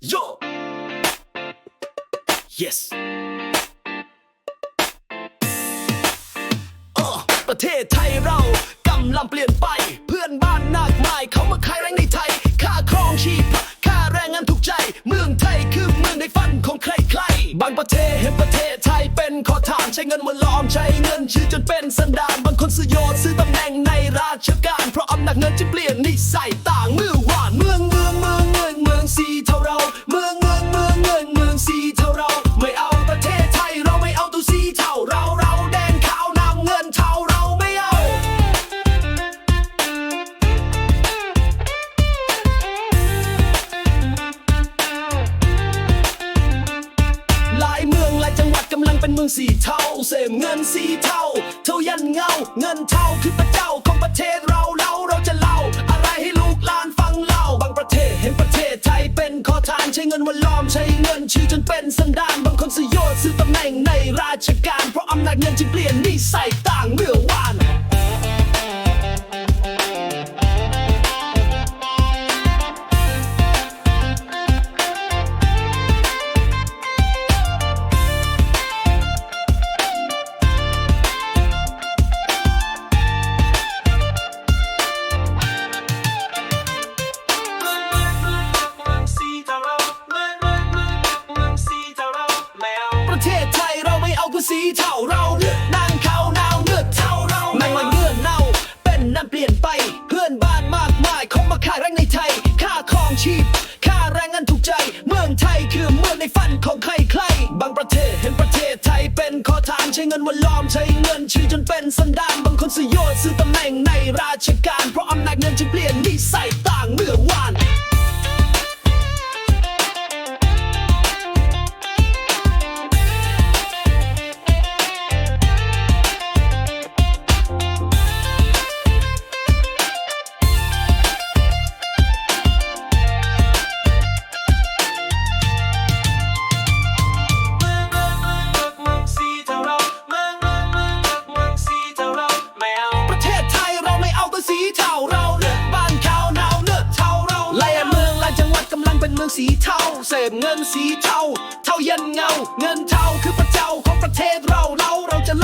Yo Yes ประเทศไทยเรากำลังเปลี่ยนไป เพื่อนบ้านมากมาย เขามาขายแรงในไทย ค่าครองชีพ ค่าแรงงานถูกใจ เมืองไทยคือเมืองในฝันของใครๆ บางประเทศเห็นประเทศไทยเป็นขอทาน ใช้เงินมาล้อมใช้เงินชื่อจนเป็นสันดาน บางคนซื้อโยชน์ซื้อตำแหน่งในราชการ เพราะอำนาจเงินจะเปลี่ยนนิสัยต่าง ลายจังหวัดกำลังเป็นเมืองสีเทาเสพเงินสีเทาเท่ายันเงา เงินเทาคือพระเจ้าของประเทศเราเราเราจะเล่า อะไรให้ลูกหลานฟังเล่า บางประเทศเห็นประเทศไทยเป็นขอทานใช้เงินวันล้อมใช้เงินชื่อจนเป็นสันดานบางคนสยดซื้อตำแหน่งในราชการเพราะอำนาจเงินจึงเปลี่ยนนิสัยต่างเมื่อ เทศไทยเราไม่เอาภาษีเท่าเราเลือดนางเขาวนาวเลือดเท่าเราแม่งมันเงื่อนเน่าเป็นน้ำเปลี่ยนไป เพื่อนบ้านมากมายเขามาขายแรงในไทย ค่าครองชีพ ค่าแรงงานถูกใจ เมืองไทยคือเมืองในฝันของใครใครบางประเทศเห็นประเทศไทยเป็นขอทานใช้เงินวันล้อมใช้เงินชื่อจนเป็นสันดานบางคนสยดซื้อตำแหน่งในราชการเพราะอำนาจเงินจึงเปลี่ยนนิสัยต่างเมื่อว เป็นเมืองสีเทาเสพเงินสีเทาเทายันเงา เงินเทาคือพระเจ้าของประเทศเราเราเราจะ